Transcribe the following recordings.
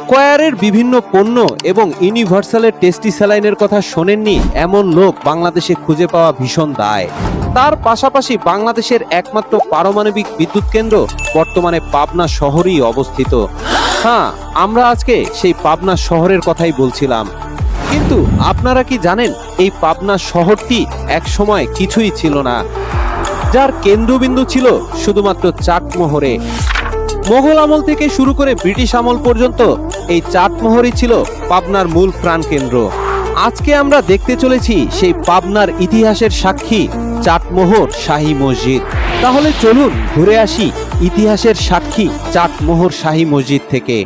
স্কোয়ারের বিভিন্ন পণ্য এবং ইউনিভার্সালের টেস্টি স্যালাইনের কথা শোনেননি এমন লোক বাংলাদেশে খুঁজে পাওয়া ভীষণ দায়। তার পাশাপাশি বাংলাদেশের একমাত্র পারমাণবিক বিদ্যুৎ কেন্দ্র বর্তমানে পাবনা শহরেই অবস্থিত। হ্যাঁ আমরা আজকে সেই পাবনা শহরের কথাই বলছিলাম। কিন্তু আপনারা কি জানেন, এই পাবনা শহরটি এক সময় কিছুই ছিল না। যার কেন্দ্রবিন্দু ছিল শুধুমাত্র চাটমোহরে। মোগল আমল থেকে শুরু করে ব্রিটিশ আমল পর্যন্ত এই চাটমোহরই ছিল পাবনার মূল প্রাণকেন্দ্র। আজকে আমরা দেখতে চলেছি সেই পাবনার ইতিহাসের সাক্ষী চাটমোহর শাহী মসজিদ। তাহলে চলুন ঘুরে আসি ইতিহাসের সাক্ষী চাটমোহর শাহী মসজিদ থেকে।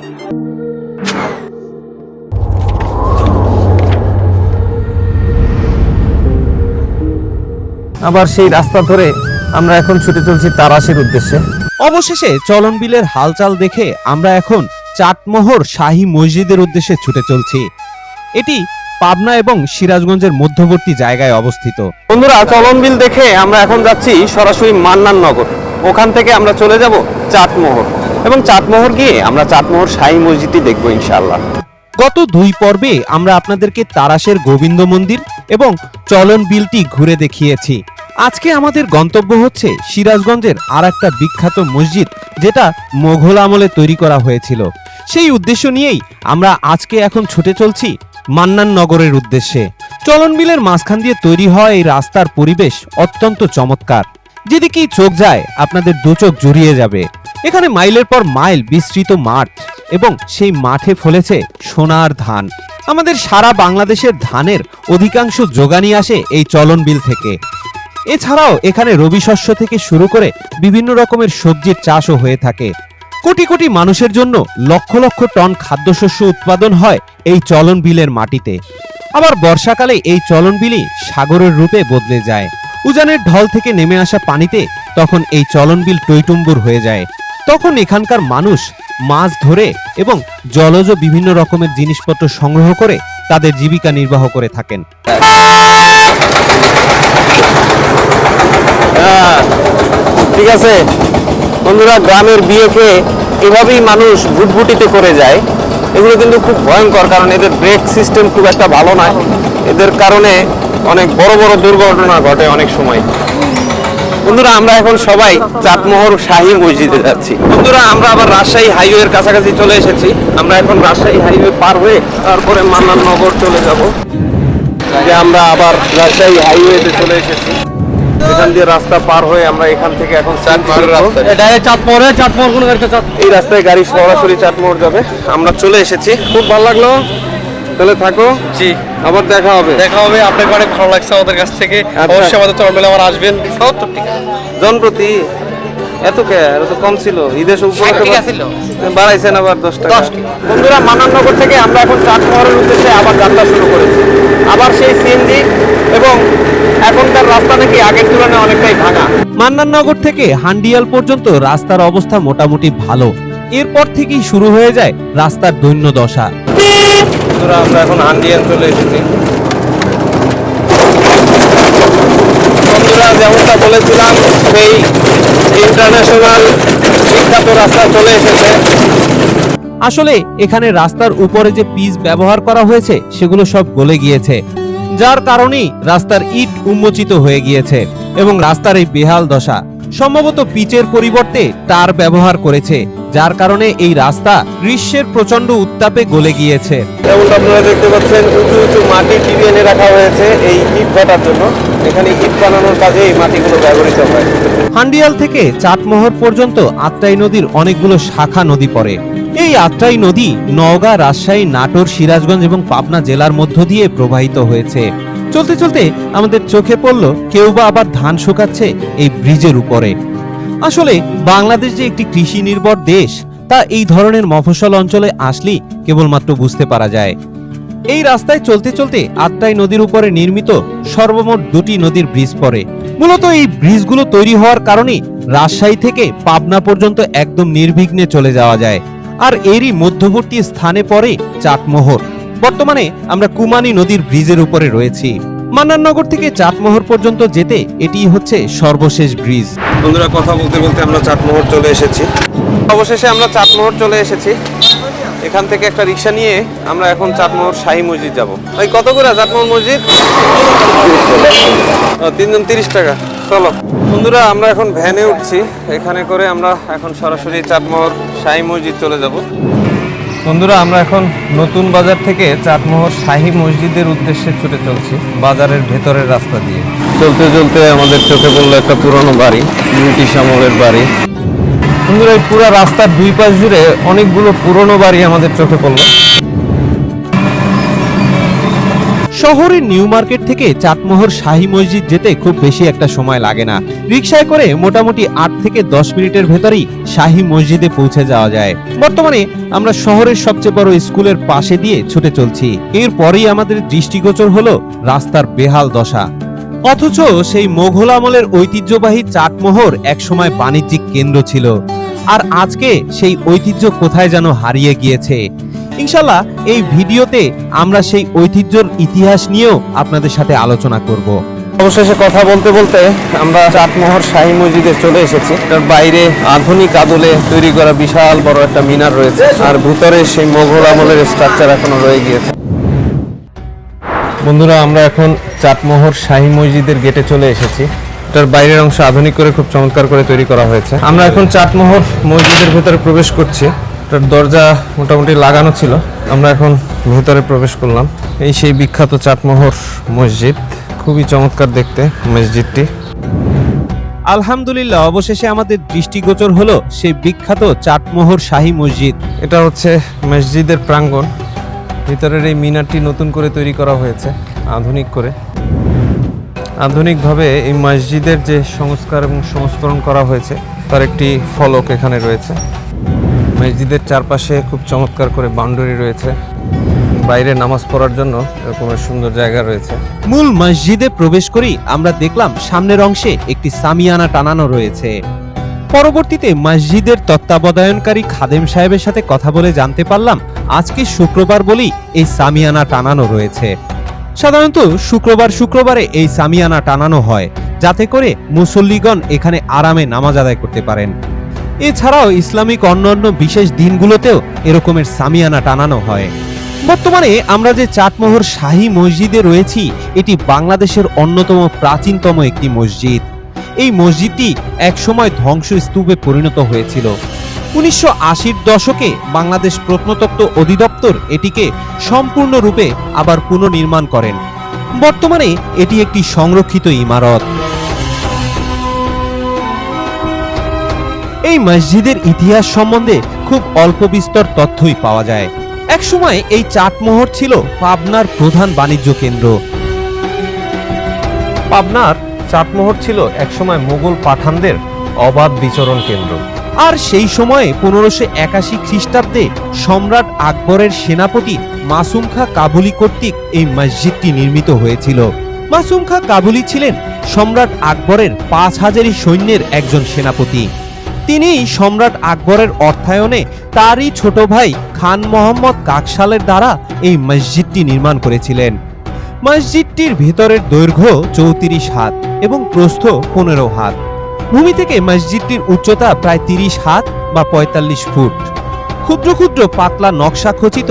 আবার সেই রাস্তা ধরে আমরা এখন ছুটে চলছি তারাশের উদ্দেশ্যে। অবশেষে চলন বিলের হালচাল দেখে আমরা এখন চাটমোহর শাহী মসজিদের উদ্দেশ্যে ছুটে চলছি। এটি পাবনা এবং সিরাজগঞ্জের মধ্যবর্তী জায়গায় অবস্থিত। বন্ধুরা চলন বিল দেখে আমরা এখন যাচ্ছি সরাসরি মান্নান নগর। ওখান থেকে আমরা চলে যাব চাটমোহর। এবং চাটমোহর গিয়ে আমরা চাটমোহর শাহী মসজিদটি দেখব ইনশাআল্লাহ। গত দুই পর্বে আমরা আপনাদেরকে তারাশের গোবিন্দ মন্দির এবং চলন বিলটি ঘুরে দেখিয়েছি। আজকে আমাদের গন্তব্য হচ্ছে সিরাজগঞ্জের আর একটা বিখ্যাত মসজিদ, যেটা মোঘল আমলে তৈরি করা হয়েছিল। সেই উদ্দেশ্য নিয়েই আমরা আজকে এখন ছুটে চলছি মান্নান নগরের উদ্দেশ্যে। চলন বিলের মাঝখান দিয়ে তৈরি হওয়া এই রাস্তার পরিবেশ অত্যন্ত চমৎকার। যেদিকেই চোখ যায়, আপনাদের দু চোখ জুড়িয়ে যাবে। এখানে মাইলের পর মাইল বিস্তৃত মাঠ এবং সেই মাঠে ফলেছে সোনার ধান। আমাদের সারা বাংলাদেশের ধানের অধিকাংশ যোগানই আসে এই চলন বিল থেকে। এছাড়াও এখানে রবি শস্য থেকে শুরু করে বিভিন্ন রকমের সবজির চাষও হয়ে থাকে। কোটি কোটি মানুষের জন্য লক্ষ লক্ষ টন খাদ্যশস্য উৎপাদন হয় এই চলন বিলের মাটিতে। আবার বর্ষাকালে এই চলন বিলই সাগরের রূপে বদলে যায়। উজানের ঢল থেকে নেমে আসা পানিতে তখন এই চলন বিল টইটুম্বুর হয়ে যায়। তখন এখানকার মানুষ মাছ ধরে এবং জলজ বিভিন্ন রকমের জিনিসপত্র সংগ্রহ করে তাদের জীবিকা নির্বাহ করে থাকেন। ঠিক আছে। বন্ধুরা, গ্রামের বিয়েকে এভাবেই মানুষ ভুটভুটিতে করে যায়। এগুলো কিন্তু খুব ভয়ঙ্কর, কারণ এদের ব্রেক সিস্টেম খুব একটা ভালো নয়। এদের কারণে অনেক বড় বড় দুর্ঘটনা ঘটে অনেক সময়। বন্ধুরা আমরা এখন সবাই চাটমোহর শাহী মসজিদে যাচ্ছি। বন্ধুরা আমরা আবার রাজশাহী হাইওয়ের কাছাকাছি চলে এসেছি। আমরা এখন রাজশাহী হাইওয়ে পার হয়ে তারপরে মান্নান নগর চলে যাব। যে আমরা আবার রাজশাহী হাইওয়েতে চলে এসেছি। এখান দিয়ে রাস্তা পার হয়ে আমরা এখান থেকে এখন কোন এই রাস্তায় গাড়ি সরাসরি চাটমোহর যাবে। আমরা চলে এসেছি। খুব ভালো লাগল। তাহলে থাকো। জি। আবার দেখা হবে। দেখা হবে আপনাকে অনেক ভালো লাগছে আমাদের কাছ থেকে। আচ্ছা। অবশ্যই আমাদের চরমেলে আবার আসবেন। সত্তর টাকা। জনপ্রতি এত কে? এত কম ছিল। ঈদের উপলক্ষে বাড়াইছেন আবার দশ টাকা। বন্ধুরা মানাননগর থেকে আমরা এখন চাটমোহরের উদ্দেশ্যে আবার যাত্রা শুরু করেছি। আবার সেই সিএনজি এবং এখনকার রাস্তা নাকি আগের তুলনায় অনেকটাই ভাঙা। মান্নাননগর থেকে হান্ডিয়াল পর্যন্ত রাস্তার অবস্থা মোটামুটি ভালো। এরপর থেকেই শুরু হয়ে যায় রাস্তার দৈন্য দশা। আমরা এখন আন্ডিয়ান চলে এসেছি। যেমনটা বলেছিলাম, সেই ইন্টারন্যাশনাল বিখ্যাত রাস্তা চলে এসেছে। আসলে, এখানে রাস্তার উপরে যে পিচ ব্যবহার করা হয়েছে, সেগুলো সব গলে গিয়েছে। যার কারণেই রাস্তার ইট উন্মোচিত হয়ে গিয়েছে এবং রাস্তার এই বেহাল দশা, সম্ভবত পিচের পরিবর্তে তার ব্যবহার করেছে। যার কারণে এই রাস্তা গ্রীষ্মের প্রচণ্ড উত্তাপে গলে গিয়েছে। যেমনটা আপনারা দেখতে পাচ্ছেন উঁচু উঁচু মাটি টিপে এনে রাখা হয়েছে এই ইট ভাটার জন্য। এখানে ইট বানানোর কাজে এই মাটিগুলো ব্যবহৃত হয়। হান্ডিয়াল থেকে চাটমোহর পর্যন্ত আত্রাই নদীর অনেকগুলো শাখা নদী পড়ে। এই আত্রাই নদী নওগাঁ রাজশাহী নাটোর সিরাজগঞ্জ এবং পাবনা জেলার মধ্য দিয়ে প্রবাহিত হয়েছে। চলতে চলতে আমাদের চোখে পড়ল কেউ বা আবার ধান শুকাচ্ছে এই ব্রিজের উপরে। আসলে বাংলাদেশ যে একটি কৃষি নির্ভর দেশ, তা এই ধরনের মফস্বল অঞ্চলে আসলেই কেবলমাত্র বুঝতে পারা যায়। এই রাস্তায় চলতে চলতে আত্রাই নদীর উপরে নির্মিত সর্বমোট দুটি নদীর ব্রিজ পড়ে। মূলত এই ব্রিজগুলো তৈরি হওয়ার কারণে রাজশাহী থেকে পাবনা পর্যন্ত একদম নির্বিঘ্নে চলে যাওয়া যায়। আর এরই মধ্যবর্তী স্থানে পড়ে চাটমোহর। বর্তমানে আমরা কুমানী নদীর ব্রিজের উপরে রয়েছি। মান্নাননগর থেকে চাটমোহর পর্যন্ত যেতে এটি হচ্ছে সর্বশেষ ব্রিজ। বন্ধুরা, কথা বলতে বলতে আমরা চাটমোহর চলে এসেছি। অবশেষে আমরা চাটমোহর চলে এসেছি। এখান থেকে একটা রিক্সা নিয়ে আমরা এখন চাটমোহর শাহি মসজিদ যাব। ভাই, কত করে চাটমোহর মসজিদ? তিনজন তিরিশ টাকা। চলো। বন্ধুরা, আমরা এখন ভ্যানে উঠছি। এখানে করে আমরা এখন সরাসরি চাটমোহর শাহী মসজিদ চলে যাব। বন্ধুরা আমরা এখন নতুন বাজার থেকে চাটমোহর শাহী মসজিদের উদ্দেশ্যে ছুটে চলছি বাজারের ভেতরের রাস্তা দিয়ে। চলতে চলতে আমাদের চোখে পড়ল একটা পুরনো বাড়ি ব্রিটিশ আমলের বাড়ি। বন্ধুরা এই পুরো রাস্তার দুই পাশ জুড়ে অনেকগুলো পুরনো বাড়ি আমাদের চোখে পড়ল। শহরের নিউ মার্কেট থেকে চাটমোহর শাহী মসজিদ যেতে খুব বেশি একটা সময় লাগে না। রিক্সায় করে মোটামুটি আট থেকে দশ মিনিটের ভেতরেই শাহী মসজিদে পৌঁছে যাওয়া যায়। বর্তমানে আমরা শহরের সবচেয়ে বড় স্কুলের পাশে দিয়ে ছুটে চলছি। এরপরেই আমাদের দৃষ্টিগোচর হলো রাস্তার বেহাল দশা। অথচ সেই মোঘল আমলের ঐতিহ্যবাহী চাটমোহর একসময় বাণিজ্যিক কেন্দ্র ছিল। আর আজকে সেই ঐতিহ্য কোথায় যেন হারিয়ে গিয়েছে। ইনশাল্লাহ এই ভিডিওতে আমরা সেই ঐতিহ্যর ইতিহাস নিয়েও আপনাদের সাথে আলোচনা করব। অবশেষে কথা বলতে বলতে আমরা চাটমোহর শাহী মসজিদে চলে এসেছি। তার বাইরে আধুনিক আদলে তৈরি করা বিশাল বড় একটা মিনার রয়েছে আর ভিতরে সেই মোঘল আমলের স্ট্রাকচার এখনও রয়ে গিয়েছে। বন্ধুরা, আমরা এখন চাটমোহর শাহী মসজিদের গেটে চলে এসেছি। এটার বাইরের অংশ আধুনিক করে খুব চমৎকার করে তৈরি করা হয়েছে। আমরা এখন চাটমোহর মসজিদের ভেতরে প্রবেশ করছি। এটার দরজা মোটামুটি লাগানো ছিল। আমরা এখন ভেতরে প্রবেশ করলাম। এই সেই বিখ্যাত চাটমোহর মসজিদ। খুবই চমৎকার দেখতে মসজিদটি। আলহামদুলিল্লাহ অবশেষে আমাদের দৃষ্টিগোচর হলো সেই বিখ্যাত চাটমোহর শাহী মসজিদ। এটা হচ্ছে মসজিদের প্রাঙ্গণ। ভিতরের এই মিনারটি নতুন করে তৈরি করা হয়েছে আধুনিক করে। আধুনিকভাবে এই মসজিদের যে সংস্কার এবং সংস্করণ করা হয়েছে তার একটি ফলক এখানে রয়েছে। মসজিদের চারপাশে খুব চমৎকার করে বাউন্ডারি রয়েছে। বাইরে নামাজ পড়ার জন্য এরকমের সুন্দর জায়গা রয়েছে। মূল মসজিদে প্রবেশ করি আমরা দেখলাম সামনের অংশে একটি সামিয়ানা টানানো রয়েছে। পরবর্তীতে মসজিদের তত্ত্বাবধায়নকারী খাদেম সাহেবের সাথে কথা বলে জানতে পারলাম, আজকে শুক্রবার বলেই এই সামিয়ানা টানানো রয়েছে। সাধারণত শুক্রবার শুক্রবারে এই সামিয়ানা টানানো হয়, যাতে করে মুসল্লিগণ এখানে আরামে নামাজ আদায় করতে পারেন। এছাড়াও ইসলামিক অন্যান্য বিশেষ দিনগুলোতেও এরকমের সামিয়ানা টানানো হয়। বর্তমানে আমরা যে চাটমোহর শাহী মসজিদে রয়েছি, এটি বাংলাদেশের অন্যতম প্রাচীনতম একটি মসজিদ। এই মসজিদটি একসময় ধ্বংসস্তূপে পরিণত হয়েছিল। উনিশশো আশির দশকে বাংলাদেশ প্রত্নতত্ত্ব অধিদপ্তর এটিকে সম্পূর্ণরূপে আবার পুনর্নির্মাণ করেন। বর্তমানে এটি একটি সংরক্ষিত ইমারত। এই মসজিদের ইতিহাস সম্বন্ধে খুব অল্প বিস্তর তথ্যই পাওয়া যায়। একসময় এই চাটমোহর ছিল পাবনার প্রধান বাণিজ্য কেন্দ্র। পাবনার চাটমোহর ছিল একসময় মোগল পাঠানদের অবাধ বিচরণ কেন্দ্র। আর সেই সময়ে পনেরোশো একাশি খ্রিস্টাব্দে সম্রাট আকবরের সেনাপতি মাসুম খা কাবুলি কর্তৃক এই মসজিদটি নির্মিত হয়েছিল। মাসুম খা কাবুলি ছিলেন সম্রাট আকবরের পাঁচ হাজারি সৈন্যের একজন সেনাপতি। তিনি সম্রাট আকবরের অর্থায়নে তারই ছোট ভাই খান মোহাম্মদ কাকশালের দ্বারা এই মসজিদটি নির্মাণ করেছিলেন। মসজিদটির ভেতরের দৈর্ঘ্য চৌত্রিশ হাত এবং প্রস্থ পনেরো হাত। ভূমি থেকে মসজিদটির উচ্চতা প্রায় তিরিশ হাত বা পঁয়তাল্লিশ ফুট। ক্ষুদ্র ক্ষুদ্র পাতলা নকশা খচিত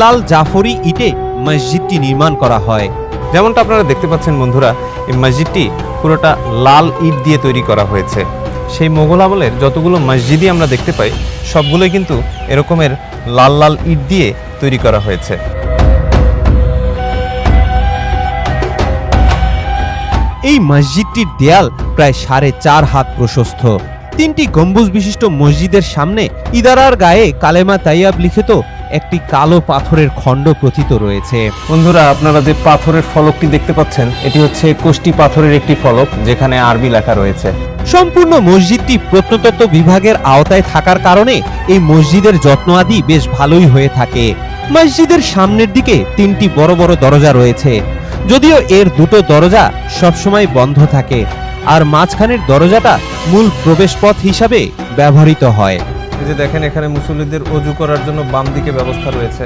লাল জাফরি ইটে মসজিদটি নির্মাণ করা হয়। যেমনটা আপনারা দেখতে পাচ্ছেন বন্ধুরা, এই মসজিদটি পুরোটা লাল ইট দিয়ে তৈরি করা হয়েছে। সেই মোগল আমলের যতগুলো মসজিদই আমরা দেখতে পাই, সবগুলোই কিন্তু এরকমের লাল লাল ইট দিয়ে তৈরি করা হয়েছে। এই মসজিদটির দেয়াল প্রায় সাড়ে চার হাত প্রশস্ত। তিনটি গম্বুজ বিশিষ্ট মসজিদের সামনে ইদারার গায়ে কালেমা তাইয়াব লিখিত একটি কালো পাথরের খণ্ড প্রথিত রয়েছে। বন্ধুরা আপনারা যে পাথরের ফলকটি দেখতে পাচ্ছেন এটি হচ্ছে কোষ্টি পাথরের একটি ফলক যেখানে আরবি লেখা রয়েছে। সম্পূর্ণ মসজিদটি প্রত্নতত্ত্ব বিভাগের আওতায় থাকার কারণে এই মসজিদের যত্ন আদি বেশ ভালোই হয়ে থাকে। মসজিদের সামনের দিকে তিনটি বড় বড় দরজা রয়েছে। যদিও এর দুটো দরজা সবসময় বন্ধ থাকে আর মাঝখানের দরজাটা মূল প্রবেশপথ হিসাবে ব্যবহৃত হয়। এই যে দেখেন, এখানে মুসল্লিদের অজু করার জন্য বাম দিকে ব্যবস্থা রয়েছে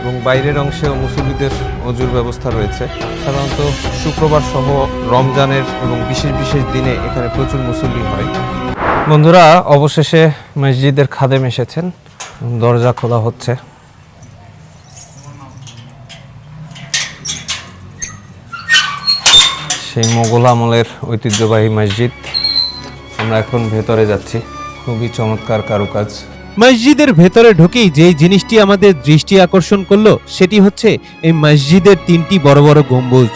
এবং বাইরের অংশেও মুসল্লিদের অজুর ব্যবস্থা রয়েছে। সাধারণত শুক্রবার সহ রমজানের এবং বিশেষ বিশেষ দিনে এখানে প্রচুর মুসল্লি হয়। বন্ধুরা, অবশেষে মসজিদের খাদেম এসেছেন। দরজা খোলা হচ্ছে। সেই মোগল আমলের ঐতিহ্যবাহী মসজিদ। আমরা এখন ভেতরে যাচ্ছি। খুবই চমৎকার কারুকাজ। মসজিদের ভেতরে ঢুকেই যে জিনিসটি আমাদের দৃষ্টি আকর্ষণ করল সেটি হচ্ছে এই মসজিদের তিনটি বড় বড় গম্বুজ।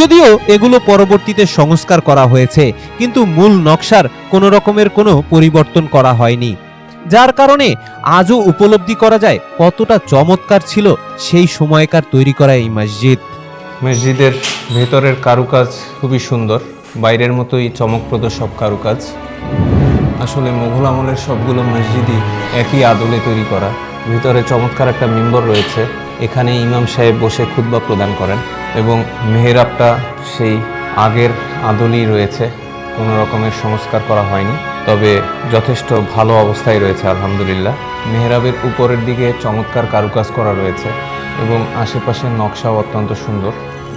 যদিও এগুলো পরবর্তীতে সংস্কার করা হয়েছে কিন্তু মূল নকশার কোনো রকমের কোনো পরিবর্তন করা হয়নি। যার কারণে আজও উপলব্ধি করা যায় কতটা চমৎকার ছিল সেই সময়কার তৈরি করা এই মসজিদ। মসজিদের ভেতরের কারুকাজ খুবই সুন্দর বাইরের মতোই চমকপ্রদ সব কারুকাজ। আসলে মোঘল আমলের সবগুলো মসজিদই একই আদলে তৈরি করা। ভিতরে চমৎকার একটা মেম্বর রয়েছে। এখানে ইমাম সাহেব বসে খুতবা প্রদান করেন এবং মেহেরাবটা সেই আগের আদলেই রয়েছে। কোনো রকমের সংস্কার করা হয়নি, তবে যথেষ্ট ভালো অবস্থায় রয়েছে, আলহামদুলিল্লাহ। মেহরাবের উপরের দিকে চমৎকার কারুকাজ করা রয়েছে এবং আশেপাশের নকশাও অত্যন্ত সুন্দর।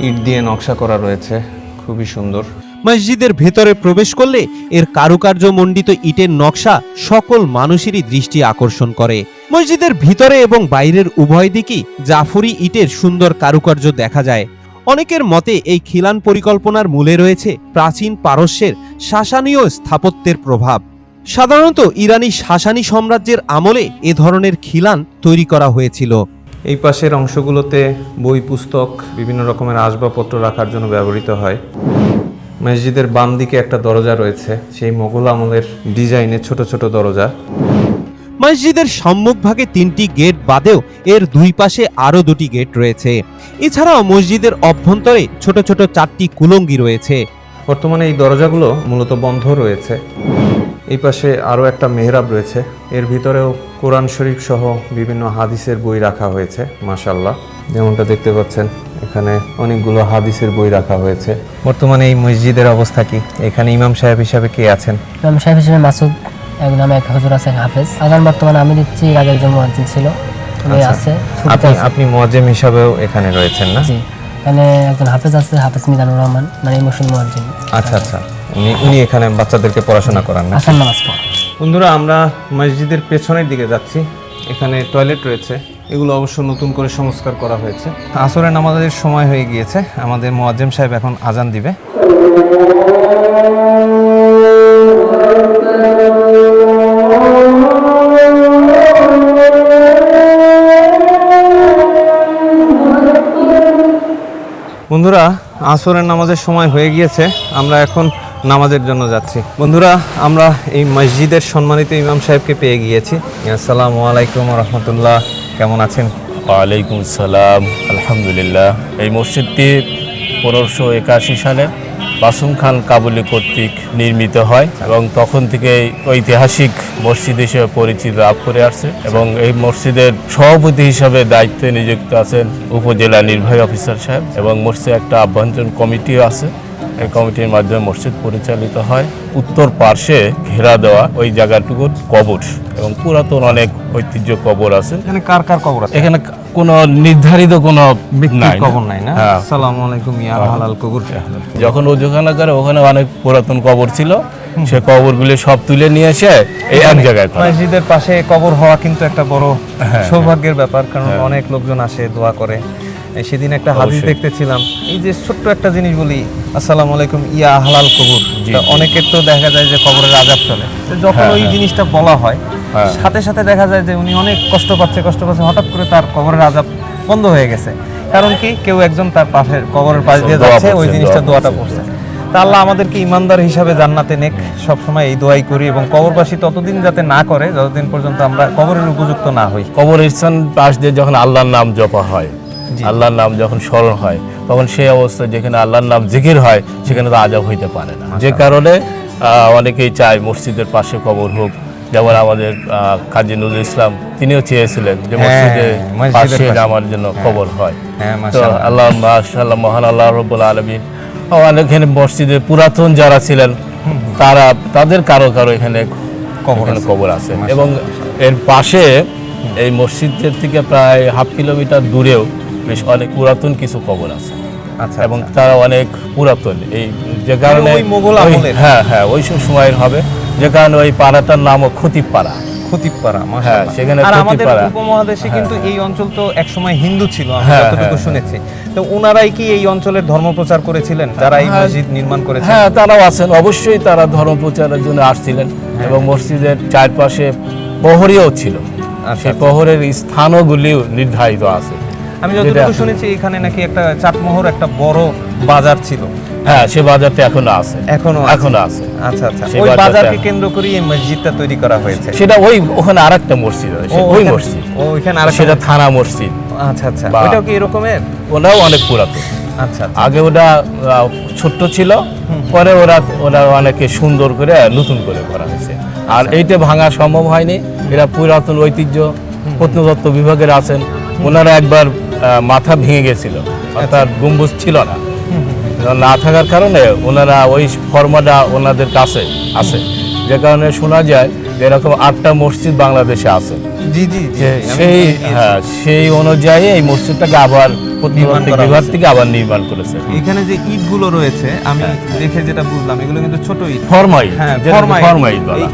ইট দিয়ে নকশা করা রয়েছে, খুবই সুন্দর। মসজিদের ভেতরে প্রবেশ করলে এর কারুকার্য মণ্ডিত ইটের নকশা সকল মানুষেরই দৃষ্টি আকর্ষণ করে। মসজিদের ভিতরে এবং বাইরের উভয় দিকেই জাফরি ইটের সুন্দর কারুকার্য দেখা যায়। অনেকের মতে এই খিলান পরিকল্পনার মূলে রয়েছে প্রাচীন পারস্যের শাসানীয় স্থাপত্যের প্রভাব। সাধারণত ইরানি শাসানী সাম্রাজ্যের আমলে এ ধরনের খিলান তৈরি করা হয়েছিল। এই পাশের অংশগুলোতে বই, পুস্তক, বিভিন্ন রকমের আসবাবপত্র রাখার জন্য ব্যবহৃত হয়। মসজিদের বাম দিকে একটা দরজা রয়েছে। সেই মোগল আমলের ডিজাইনে ছোট ছোট দরজা। মসজিদের সম্মুখভাগে তিনটি গেট বাদেও এর দুই পাশে আরও দুটি গেট রয়েছে। এছাড়াও মসজিদের অভ্যন্তরে ছোট ছোট চারটি কুলঙ্গি রয়েছে। বর্তমানে এই দরজাগুলো মূলত বন্ধ রয়েছে। এই পাশে আরও একটা মেহরাব রয়েছে। এর ভিতরেও কোরআন শরীফ সহ বিভিন্ন হাদিসের বই রাখা হয়েছে মাশাল্লাহ যেমনটা দেখতে পাচ্ছেন এখানে অনেকগুলো হাদিসের বই রাখা হয়েছে। বর্তমানে এই মসজিদের অবস্থা কি? এখানে ইমাম সাহেব হিসাবে কে আছেন? ইমাম সাহেব হিসেবে মাসুদ এক নামে এক হুজুর আছে হাফেজ। আগান বর্তমানে আমি দিচ্ছি আগে একজন মুয়াজ্জিন ছিল। উনি আছে আপনি আপনি মোয়াজ্জেম হিসাবেও এখানে রয়েছেন না? জি। এখানে একজন হাফেজ আছে হাফেজ মিজানুর রহমান মানে মুসলিম মুয়াজ্জিন আচ্ছা আচ্ছা। উনি উনি এখানে বাচ্চাদেরকে পড়াশোনা করান না আসার নামাজ পড় বন্ধুরা আমরা মসজিদের পেছনের দিকে যাচ্ছি। এখানে টয়লেট রয়েছে। এগুলো অবশ্য নতুন করে সংস্কার করা হয়েছে। আসরের নামাজের সময় হয়ে গিয়েছে। আমাদের মোয়াজ্জেম সাহেব এখন আজান দিবে। বন্ধুরা, আসরের নামাজের সময় হয়ে গিয়েছে। আমরা এখন নামাজের জন্য যাচ্ছি। বন্ধুরা, আমরা এই মসজিদের সম্মানিত ইমাম সাহেবকে পেয়ে গিয়েছি। আসসালামু আলাইকুম রহমতুল্লাহ। কেমন আছেন? ওয়ালাইকুম সালাম, আলহামদুলিল্লাহ। এই মসজিদটি পনেরোশো একাশি সালে বাসুম খান কাবুলি কর্তৃক নির্মিত হয় এবং তখন থেকে ঐতিহাসিক মসজিদ হিসেবে পরিচিতি লাভ করে আসছে এবং এই মসজিদের সভাপতি হিসাবে দায়িত্বে নিযুক্ত আছেন উপজেলা নির্বাহী অফিসার সাহেব এবং মসজিদে একটা আভ্যন্তরীণ কমিটিও আছে। এই কমিটির মাধ্যমে মসজিদ পরিচালিত হয়। উত্তর পার্শ্বে ঘেরা দেওয়া ওই জায়গাটুকুর কবর এবং পুরাতন অনেক ঐতিহ্য কবর আছে। এখানে কার কার কবর আছে? এখানে কোনো নির্ধারিত কোনো। কবর নাই না? হ্যাঁ। আসসালামু আলাইকুম ইয়া হালাল কবর। যখন ওজোখানা করে ওখানে অনেক পুরাতন কবর ছিল সে কবরগুলি সব তুলে নিয়ে এসে এই এক জায়গায় মসজিদের পাশে কবর হওয়া কিন্তু একটা বড় হ্যাঁ, সৌভাগ্যের ব্যাপার কারণ অনেক লোকজন আসে দোয়া করে। সেদিন একটা হাদিস। দেখতেছিলাম এই যে ছোট্ট একটা জিনিস বলি আসসালামু আলাইকুম ইয়া হালাল কবর। অনেকের তো দেখা যায় যে কবরের আজাব চলে যখন হ্যাঁ, ওই হ্যাঁ। জিনিসটা বলা হয় হ্যাঁ। সাথে সাথে দেখা যায় যে উনি অনেক কষ্ট পাচ্ছে কষ্ট পাচ্ছে হঠাৎ করে তার কবরের আজাব বন্ধ হয়ে গেছে কারণ কি কেউ একজন তার পাশের কবরের পাশ দিয়ে যাচ্ছে ওই জিনিসটা দোয়াটা পড়ছে। তা আল্লাহ আমাদেরকে ইমানদার হিসাবে জান্নাতে নেক সবসময় এই দোয়াই করি এবং কবরবাসী ততদিন যাতে না করে যতদিন পর্যন্ত আমরা কবরের উপযুক্ত না হই কবর স্থান পাশ দিয়ে যখন আল্লাহর নাম জপা হয় আল্লাহর নাম যখন স্মরণ হয় তখন সেই অবস্থায় যেখানে আল্লাহর নাম জিকির হয় সেখানে তো আজাব হইতে পারে না। যে কারণে অনেকেই চায় মসজিদের পাশে কবর হোক। যেমন আমাদের কাজী নজরুল ইসলাম তিনিও চেয়েছিলেন যে হ্যাঁ, মসজিদে পাশে। আমার জন্য কবর হয়। হ্যাঁ তো আল্লাহ মাশাআল্লাহ মহান আল্লাহ রব্বুল আলমিন। অনেকখানে মসজিদে পুরাতন যারা ছিলেন তারা তাদের কারও কারও এখানে কবর আছে। এবং এর পাশে এই মসজিদের থেকে প্রায় হাফ কিলোমিটার দূরেও বেশ অনেক পুরাতন কিছু কবর আছে। আচ্ছা এবং তারা অনেক পুরাতন। এই যে কারণে। হ্যাঁ হ্যাঁ ওই সব সময়ের হবে। যে কারণে ওই পাড়াটার নামও খতিব পাড়া হ্যাঁ, সেখানে আর আমাদের উপমহাদেশে কিন্তু এই অঞ্চল তো একসময় হিন্দু ছিল আমি যতটুকু শুনেছি। তো ওনারাই কি এই অঞ্চলের ধর্ম প্রচার করেছিলেন? যারা এই হ্যাঁ। মসজিদ নির্মাণ করেছেন? হ্যাঁ তারাও আছেন। অবশ্যই তারা ধর্ম প্রচারের জন্য আসছিলেন হ্যাঁ। এবং মসজিদের চারপাশে প্রহরীও ছিল। আচ্ছা, সেই আচ্ছা। প্রহরের স্থানগুলিও নির্ধারিত আছে। আমি যতটুকু শুনেছি এখানে নাকি একটা চাটমোহর একটা বড় বাজার ছিল। হ্যাঁ সে বাজারটা এখনও আছে। এখনও এখনও আছে। আচ্ছা আচ্ছা। ওই বাজারকে কেন্দ্র করে এই মসজিদটা তৈরি করা হয়েছে। সেটা ওই ওখানে আরেকটা মসজিদ আছে ওই মসজিদ। ও ওইখানে আরেকটা সেটা থানা মসজিদ। আচ্ছা আচ্ছা। ওইটাও কি এরকমের? ওটাও অনেক পুরাতন। আচ্ছা আচ্ছা। আগে ওটা ছোট্ট ছিল পরে ওরা ওরা অনেকে সুন্দর করে নতুন করে করা হয়েছে। আর আচ্ছা। এইটা ভাঙা সম্ভব হয়নি। এরা পুরাতন ঐতিহ্য প্রত্নতত্ত্ব বিভাগের আছেন। ওনারা একবার মাথা ভেঙে গেছিল। অর্থাৎ গম্বুজ ছিল না। না থাকার কারণে ওনারা ওই ফর্মাটা ওনাদের কাছে আছে। যে কারণে শোনা যায় যে এরকম আটটা মসজিদ বাংলাদেশে আছে। জি জি সেই হ্যাঁ সেই অনুযায়ী এই মসজিদটাকে আবার নির্মাণ বিভাগ থেকে আবার নির্মাণ করেছে। এখানে যে ইটগুলো রয়েছে আমি হ্যাঁ। দেখে যেটা বুঝলাম এগুলো কিন্তু ছোট ইট। ফরমাইট হ্যাঁ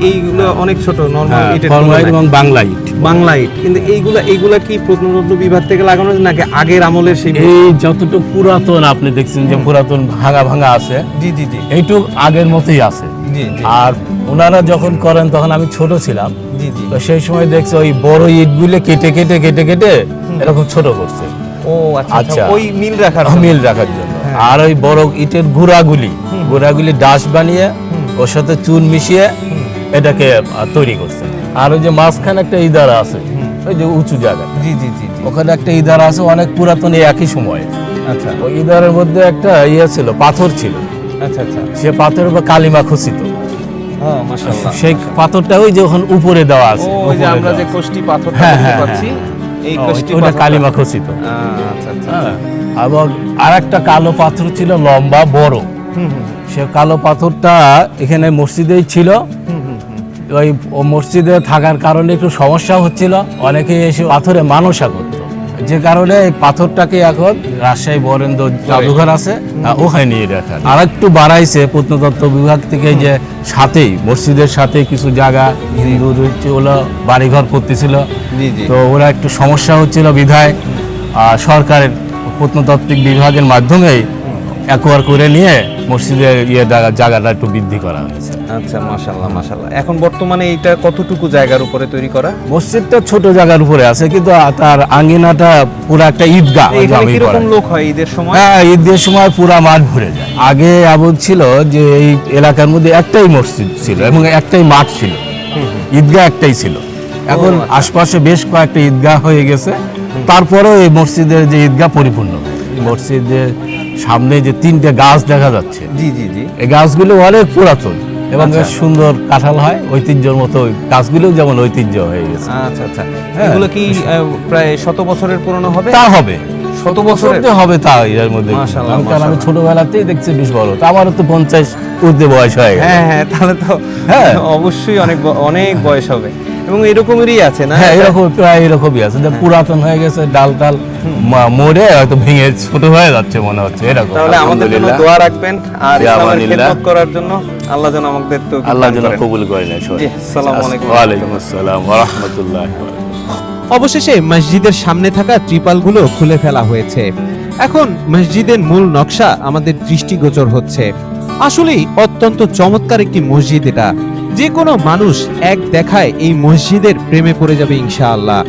এইগুলো অনেক ছোট নরমাল হ্যাঁ, ইটের এবং বাংলা ইট। বাংলা ইট। কিন্তু এইগুলা এইগুলা কি প্রত্নতত্ত্ব বিভাগ থেকে লাগানো নাকি আগের আমলের সেই এই যতটুকু পুরাতন আপনি দেখছেন যে পুরাতন ভাঙা ভাঙা আছে জি জি জি। এইটুক আগের মতোই আছে। আর ওনারা যখন করেন তখন আমি ছোট ছিলাম। তো সেই সময় দেখছি ওই বড় ইটগুলো কেটে কেটে কেটে কেটে এরকম ছোট করছে। ও আচ্ছা আচ্ছা আচ্ছা। ওই মিল রাখার মিল রাখার জন্য। হ্যাঁ। আর ওই বড় ইটের গুঁড়াগুলি গুঁড়াগুলি ডাস বানিয়ে ওর সাথে চুন মিশিয়ে এটাকে তৈরি করছে। আর ওই যে মাঝখানে একটা ইদারা আছে ওই যে উঁচু জায়গা জি জি জি ওখানে একটা ইদারা আছে অনেক পুরাতন এই একই সময়ে। আচ্ছা। ওই ইদারের মধ্যে একটা ইয়ে ছিল পাথর ছিল। আচ্ছা আচ্ছা। সে পাথরের উপর কালিমা খচিত। সেই পাথরটা ওই যে ওখানে উপরে দেওয়া আছে। ওই যে আমরা যে কোষ্টি পাথরটা হ্যাঁ, হ্যাঁ, পাচ্ছি এই ওটা কালিমা খচিত আহ, আচ্ছা আচ্ছা হ্যাঁ এবং আর একটা কালো পাথর ছিল লম্বা বড়। সে কালো পাথরটা এখানে মসজিদেই ছিল। ওই মসজিদে থাকার কারণে একটু সমস্যা হচ্ছিল। অনেকে এসে পাথরে মানসা করত যে কারণে এই পাথরটাকে এখন রাজশাহী বরেন্দ্র জাদুঘর আছে। আহ, ওখানে নিয়ে রাখা আর একটু বাড়াইছে প্রত্নতত্ত্ব বিভাগ থেকে যে সাথেই মসজিদের সাথে কিছু জায়গা হিন্দু ওগুলো বাড়িঘর করতেছিল। তো ওরা একটু সমস্যা হচ্ছিল বিধায়। আর সরকারের প্রত্নতাত্ত্বিক বিভাগের মাধ্যমেই অ্যাকোয়ার করে নিয়ে মসজিদের ইয়ে জায়গাটা একটু বৃদ্ধি করা হয়েছে। আচ্ছা মাশাআল্লাহ মাশাআল্লাহ। এখন বর্তমানে এইটা কতটুকু জায়গার উপরে তৈরি করা? মসজিদটা ছোট জায়গার উপরে আছে কিন্তু তার আঙ্গিনাটা পুরো একটা ঈদগাহ এখানে কীরকম লোক হয় ঈদের সময়? হ্যাঁ ঈদের সময় পুরা মাঠ ভরে যায়। আগে এমন ছিল যে এই এলাকার মধ্যে একটাই মসজিদ ছিল এবং একটাই মাঠ ছিল। ঈদগাহ একটাই ছিল। এখন আচ্ছা। আশপাশে বেশ কয়েকটা ঈদগাহ হয়ে গেছে। তারপরেও এই মসজিদের যে ঈদগাহ পরিপূর্ণ। মসজিদের সামনে যে তিনটে গাছ দেখা যাচ্ছে। জি জি জি। এই গাছগুলো অনেক পুরাতন এবং আচ্ছা। সুন্দর কাঁঠাল হয় ঐতিহ্যের মতো ওই গাছগুলো যেমন ঐতিহ্য হয়ে গেছে। আচ্ছা আচ্ছা। হ্যাঁ। এগুলো কি প্রায় শত বছরের পুরনো হবে? তা হবে। শত বছর হবে তা এর মধ্যে। কারণ আমি ছোটবেলাতেই দেখছি বেশ বড়। তা আমারও তো পঞ্চাশ ঊর্ধ্বে বয়স হয় হ্যাঁ হ্যাঁ তাহলে তো হ্যাঁ। অবশ্যই অনেক অনেক বয়স হবে। এবং এরকমেরই আছে না? হ্যাঁ এরকম প্রায় এরকমই আছে। যে পুরাতন হয়ে গেছে ডাল টাল মা- মরে হয়তো ভেঙে ছোট হয়ে যাচ্ছে মনে হচ্ছে এরকম। তাহলে আমাদের জন্য দোয়া রাখবেন আর ইসলামের খেদমত করার জন্য আল্লাহ যেন আমাদের তো আল্লাহ যেন কবুল করে নেয় সবাই। জি, আসসালামু আলাইকুম। ওয়ালাইকুম আসসালাম ওয়া রাহমাতুল্লাহি ওয়া বারাকাতুহু। অবশেষে মসজিদের সামনে থাকা ত্রিপালগুলো খুলে ফেলা হয়েছে। এখন মসজিদের মূল নকশা আমাদের দৃষ্টিগোচর হচ্ছে। আসলেই অত্যন্ত চমৎকার একটি মসজিদ এটা। যে কোনো মানুষ এক দেখায় এই মসজিদের প্রেমে পড়ে যাবে ইনশাআল্লাহ।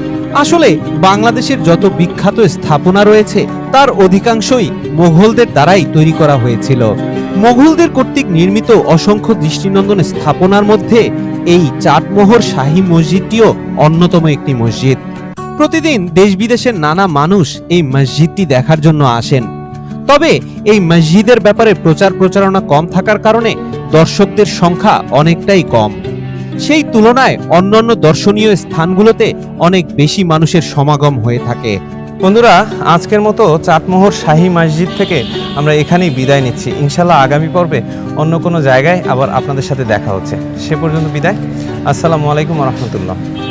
আসলে বাংলাদেশের যত বিখ্যাত স্থাপনা রয়েছে, তার অধিকাংশই মোগলদের দ্বারাই তৈরি করা হয়েছিল। মোগলদের কর্তৃক নির্মিত অসংখ্য দৃষ্টিনন্দন স্থাপনার মধ্যে এই চাটমোহর শাহী মসজিদটিও অন্যতম একটি মসজিদ। প্রতিদিন দেশ বিদেশের নানা মানুষ এই মসজিদটি দেখার জন্য আসেন। তবে এই মসজিদের ব্যাপারে প্রচার প্রচারণা কম থাকার কারণে দর্শকদের সংখ্যা অনেকটাই কম। সেই তুলনায় অন্যান্য দর্শনীয় স্থানগুলোতে অনেক বেশি মানুষের সমাগম হয়ে থাকে। বন্ধুরা, আজকের মতো চাটমোহর শাহী মসজিদ থেকে আমরা এখানেই বিদায় নিচ্ছি। ইনশাল্লাহ আগামী পর্বে অন্য কোনো জায়গায় আবার আপনাদের সাথে দেখা হচ্ছে। সে পর্যন্ত বিদায়। আসসালামু আলাইকুম রহমতুল্লাহ।